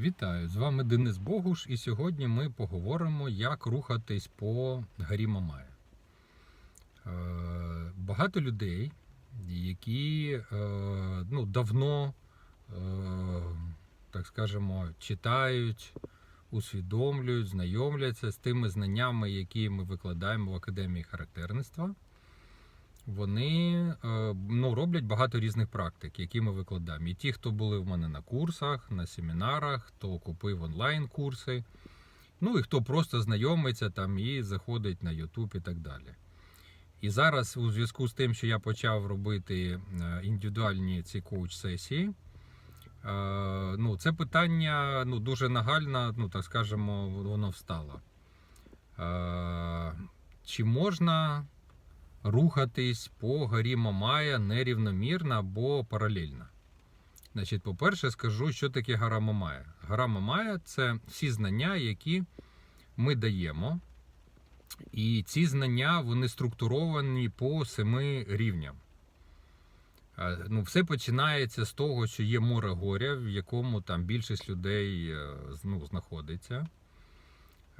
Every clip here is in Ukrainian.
Вітаю! З вами Денис Богуш, і сьогодні ми поговоримо, як рухатись по горі Мамая. Е, Багато людей, які е, ну, давно, е, так скажемо, читають, усвідомлюють, знайомляться з тими знаннями, які ми викладаємо в Академії характерництва. Вони е, ну, роблять багато різних практик, які ми викладаємо. І ті, хто були в мене на курсах, на семінарах, хто купив онлайн-курси, ну і хто просто знайомиться там і заходить на YouTube і так далі. І зараз, у зв'язку з тим, що я почав робити е, індивідуальні ці коуч-сесії, е, ну, це питання ну, дуже нагально, ну, так скажемо, воно встало. Чи можна рухатись по горі Мамая нерівномірно або паралельно. Значить, по-перше, скажу, що таке гора Мамая. Гора Мамая це всі знання, які ми даємо. І ці знання вони структуровані по семи рівням. Ну, все починається з того, що є море горя, в якому там більшість людей е, ну, знаходиться.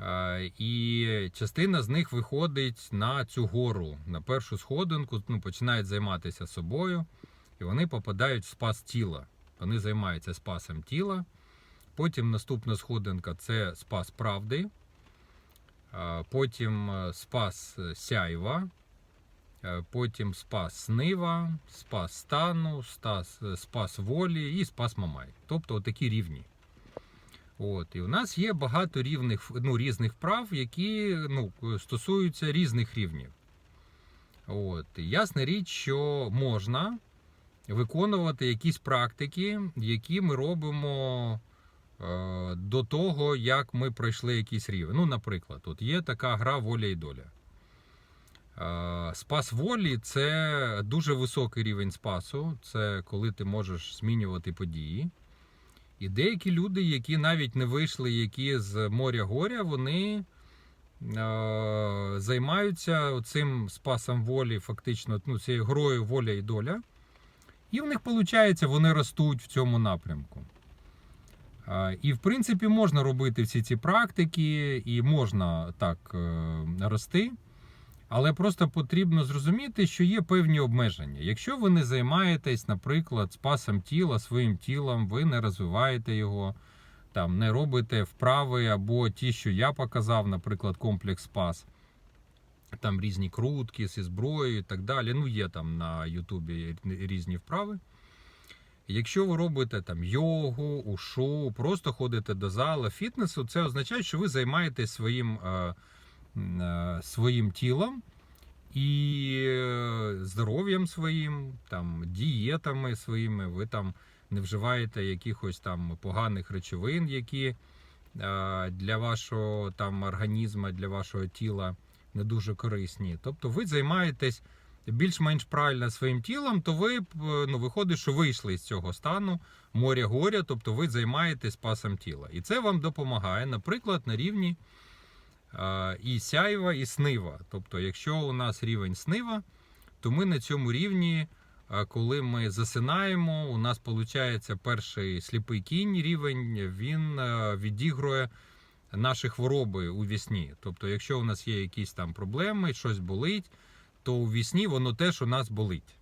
Е, І частина з них виходить на цю гору, на першу сходинку, ну, починають займатися собою, і вони попадають в спас тіла. Вони займаються спасом тіла. Потім наступна сходинка це спас правди, Е, потім е, спас е, сяйва, потім спас снива, спас стану, спас волі і спас мамай. Тобто такі рівні. От, і у нас є багато рівних, ну, різних вправ, які ну, стосуються різних рівнів. От, ясна річ, що можна виконувати якісь практики, які ми робимо е, до того, як ми пройшли якийсь рівень. Ну, наприклад, от є така гра воля і доля. Е, Спас волі це дуже високий рівень спасу. Це коли ти можеш змінювати події. І деякі люди, які навіть не вийшли які з моря горя, вони е, займаються цим спасом волі, фактично, ну, цією грою воля і доля. І в них виходить, вони ростуть в цьому напрямку. Е, І, в принципі, можна робити всі ці практики, і можна так е, рости. Але просто потрібно зрозуміти, що є певні обмеження. Якщо ви не займаєтесь, наприклад, спасом тіла своїм тілом, ви не розвиваєте його, там не робите вправи або ті, що я показав, наприклад, комплекс спас, там різні крутки зі зброєю і так далі. Ну, є там на Ютубі різні вправи. Якщо ви робите там йогу, ушу, просто ходите до зала фітнесу, це означає, що ви займаєтесь своїм. е, своїм тілом і е, здоров'ям своїм, там, дієтами своїми, ви там не вживаєте якихось там поганих речовин, які е, для вашого там організму, для вашого тіла не дуже корисні. Тобто ви займаєтесь більш-менш правильно своїм тілом, то ви е, ну, виходить, що вийшли з цього стану моря горя, тобто ви займаєтесь спасом тіла. І це вам допомагає, наприклад, на рівні е, і сяйва, і снива. Тобто, якщо у нас рівень снива, то ми на цьому рівні, коли ми засинаємо, у нас виходить перший сліпий кінь рівень, він відігрує наші хвороби у вісні. Тобто, якщо у нас є якісь там проблеми, щось болить, то у вісні воно теж у нас болить.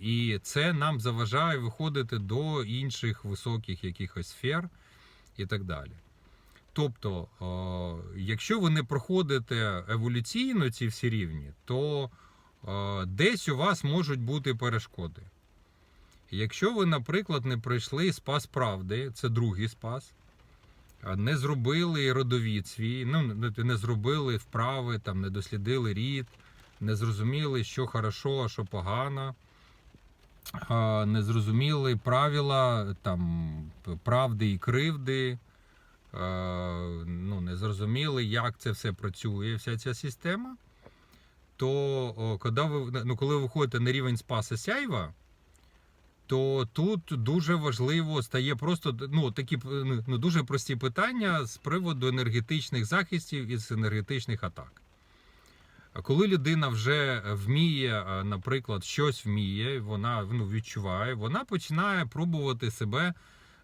І це нам заважає виходити до інших високих якихось сфер і так далі. Тобто, о, якщо ви не проходите еволюційно ці всі рівні, то о, десь у вас можуть бути перешкоди. Якщо ви, наприклад, не пройшли спас правди, це другий спас, не зробили родовід свій, ну не- зробили вправи, там, не дослідили рід, не зрозуміли, що хорошо, а що погано, не зрозуміли правила там, правди і кривди, е, ну, не зрозуміли, як це все працює, вся ця система, то коли ви, ну, коли ви виходите на рівень спаса сяйва, то тут дуже важливо стає просто ну, такі ну, ну, дуже прості питання з приводу енергетичних захистів і з енергетичних атак. Коли людина вже вміє, е, наприклад, щось вміє, вона ну, відчуває, вона починає пробувати себе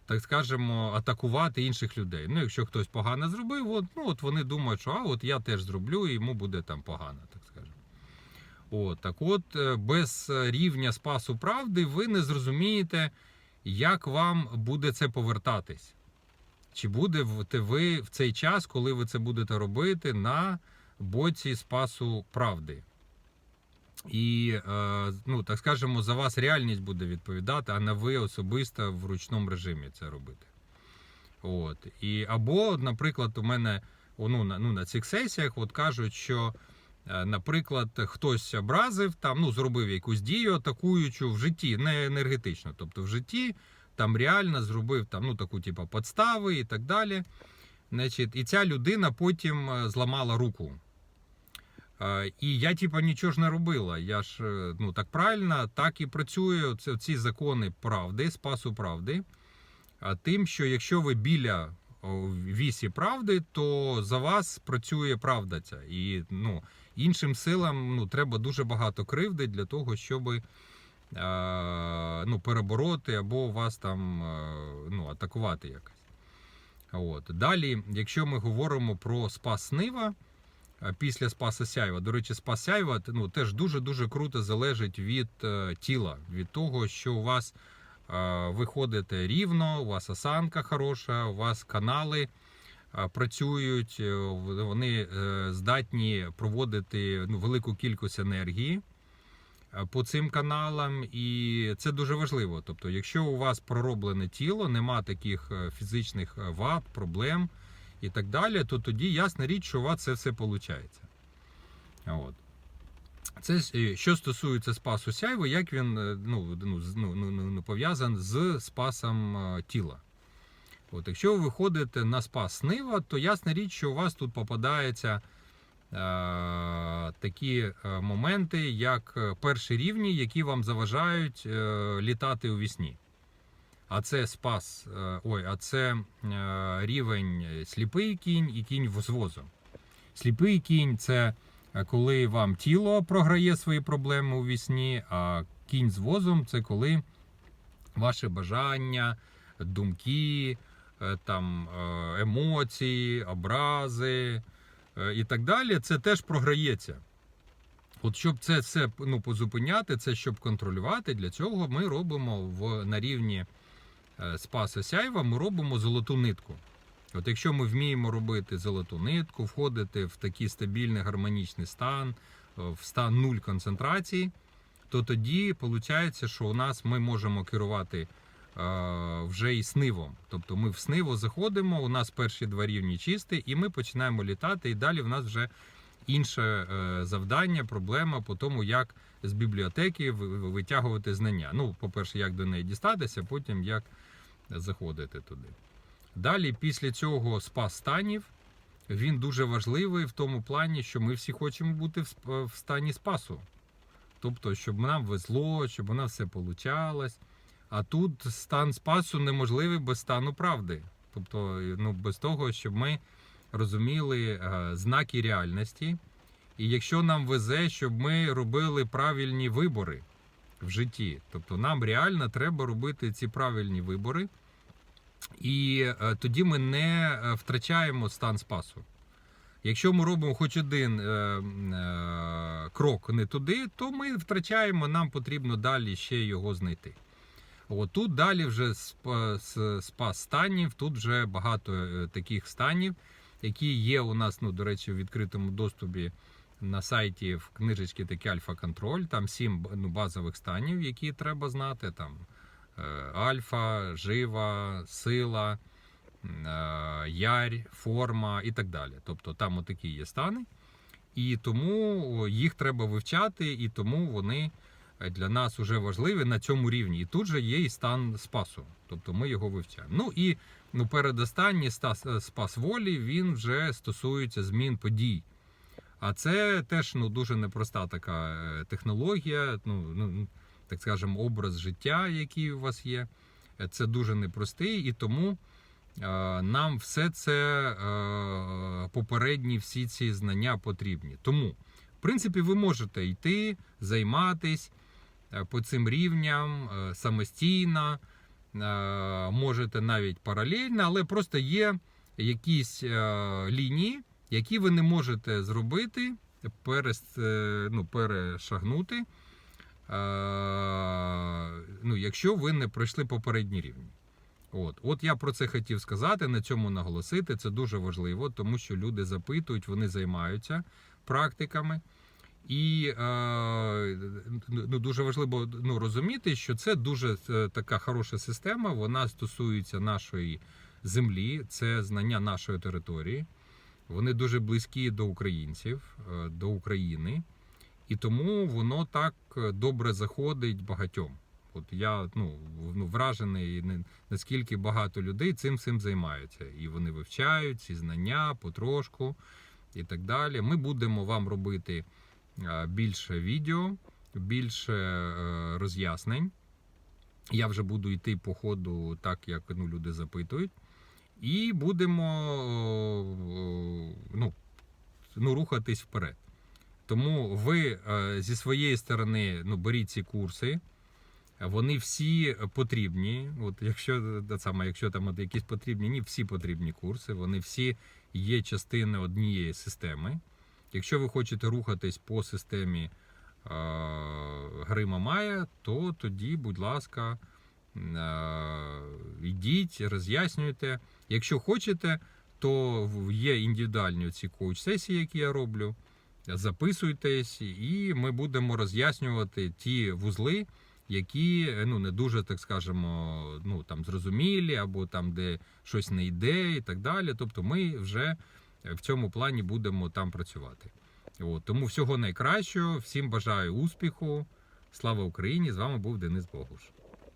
так скажемо, атакувати інших людей. Ну, якщо хтось погано зробив, от, ну, от вони думають, що а от я теж зроблю, і йому буде там погано, так скажемо. От, так от, е, без рівня спасу правди ви не зрозумієте, як вам буде це повертатись. Чи будете ви в цей час, коли ви це будете робити, на боці спасу правди? І, е, ну, так скажемо, за вас реальність буде відповідати, а не ви особисто в ручному режимі це робити. От. І, або, наприклад, у мене ну, на, ну, на цих сесіях от кажуть, що, е, наприклад, хтось образив, там, ну, зробив якусь дію атакуючу в житті, не енергетично, тобто в житті там реально зробив там, ну, таку, типу, подстави і так далі. Значить, і ця людина потім е, зламала руку. Е, І я, типа, нічого ж не робила. Я ж е, ну так правильно, так і працює це- ці закони правди, спасу правди. А тим, що якщо ви біля вісі правди, то за вас працює правда ця. І ну, іншим силам ну, треба дуже багато кривди для того, щоб е, ну, перебороти або вас там е, ну, атакувати якось. От. Далі, якщо ми говоримо про спас Нива, після Спаса Сяйва. До речі, Спас Сяйва ну, теж дуже-дуже круто залежить від е, тіла, від того, що у вас е, ви ходите рівно, у вас осанка хороша, у вас канали е, працюють, е, вони е, здатні проводити ну, велику кількість енергії е, по цим каналам, і це дуже важливо. Тобто, якщо у вас пророблене тіло, нема таких е, фізичних е, вад, проблем і так далі, то тоді ясна річ, що у вас це все виходить. От. Це е, що стосується спасу сяйву, як він е, ну, ну, ну, ну, ну, ну, пов'язан з спасом е, тіла. От, якщо ви виходите на спас нива, то ясна річ, що у вас тут попадаються е, такі е, моменти, як е, перші рівні, які вам заважають е, літати у вісні. А це спас, е, ой, а це е, рівень сліпий кінь і кінь з возом. Сліпий кінь це е, коли вам тіло програє свої проблеми у вісні, а кінь з возом це коли ваше бажання, думки, е, там, е, емоції, образи е, і так далі, це теж програється. От щоб це все ну, позупиняти, це щоб контролювати, для цього ми робимо в, на рівні е, Спаса Сяйва, ми робимо золоту нитку. От якщо ми вміємо робити золоту нитку, входити в такий стабільний гармонічний стан, е, в стан нуль концентрації, то тоді виходить, що у нас ми можемо керувати е, вже і снивом. Тобто ми в сниво заходимо, у нас перші два рівні чисті, і ми починаємо літати, і далі в нас вже інше е, завдання, проблема по тому, як з бібліотеки ви- ви- витягувати знання. Ну, по-перше, як до неї дістатися, потім як заходити туди. Далі, після цього спас станів, він дуже важливий в тому плані, що ми всі хочемо бути в в стані спасу. Тобто, щоб нам везло, щоб у нас все получалось. А тут стан спасу неможливий без стану правди. Тобто, ну, без того, щоб ми розуміли е, знаки реальності. І якщо нам везе, щоб ми робили правильні вибори в житті. Тобто нам реально треба робити ці правильні вибори, і е, тоді ми не е, втрачаємо стан спасу. Якщо ми робимо хоч один е, е, крок не туди, то ми втрачаємо, нам потрібно далі ще його знайти. От тут далі вже сп- с- спас станів, тут вже багато таких станів, які є у нас, ну, до речі, в відкритому доступі на сайті в книжечці такі альфа-контроль. Там сім ну, базових станів, які треба знати. Там е, альфа, жива, сила, е, ярь, форма і так далі. Тобто там отакі є стани. І тому їх треба вивчати, і тому вони для нас вже важливі на цьому рівні. І тут же є і стан спасу. Тобто ми його вивчаємо. Ну і ну, передостанній е, спас волі він вже стосується змін подій. А це теж ну, дуже непроста така е, технологія, ну, ну, так скажемо, образ життя, який у вас є. Е, Це дуже непростий, і тому е, нам все це е, попередні всі ці знання потрібні. Тому, в принципі, ви можете йти, займатись по цим рівням е, самостійно. Можете навіть паралельно, але просто є якісь е, лінії, які ви не можете зробити, перес, е, ну, перешагнути, е, ну, якщо ви не пройшли попередні рівні. От. От я про це хотів сказати, на цьому наголосити. Це дуже важливо, тому що люди запитують, вони займаються практиками. І е, ну, дуже важливо ну, розуміти, що це дуже е, така хороша система. Вона стосується нашої землі, це знання нашої території. Вони дуже близькі до українців, е, до України, і тому воно так добре заходить багатьом. От я ну, ну вражений, наскільки багато людей цим цим займаються. І вони вивчають ці знання потрошку і так далі. Ми будемо вам робити більше відео, більше е, роз'яснень. Я вже буду йти по ходу, так як ну, люди запитують. І будемо е, ну, ну, рухатись вперед. Тому ви е, зі своєї сторони ну, беріть ці курси. Вони всі потрібні. От якщо саме, якщо там от якісь потрібні, ні, всі потрібні курси. Вони всі є частини однієї системи. Якщо ви хочете рухатись по системі е, Грима Мая, то тоді, будь ласка, е, йдіть, роз'яснюйте. Якщо хочете, то є індивідуальні ці коуч-сесії, які я роблю. Записуйтесь, і ми будемо роз'яснювати ті вузли, які ну не дуже, так скажемо, ну там зрозумілі, або там, де щось не йде, і так далі. Тобто, ми вже в цьому плані будемо там працювати. От, тому всього найкращого, всім бажаю успіху. Слава Україні! З вами був Денис Богуш.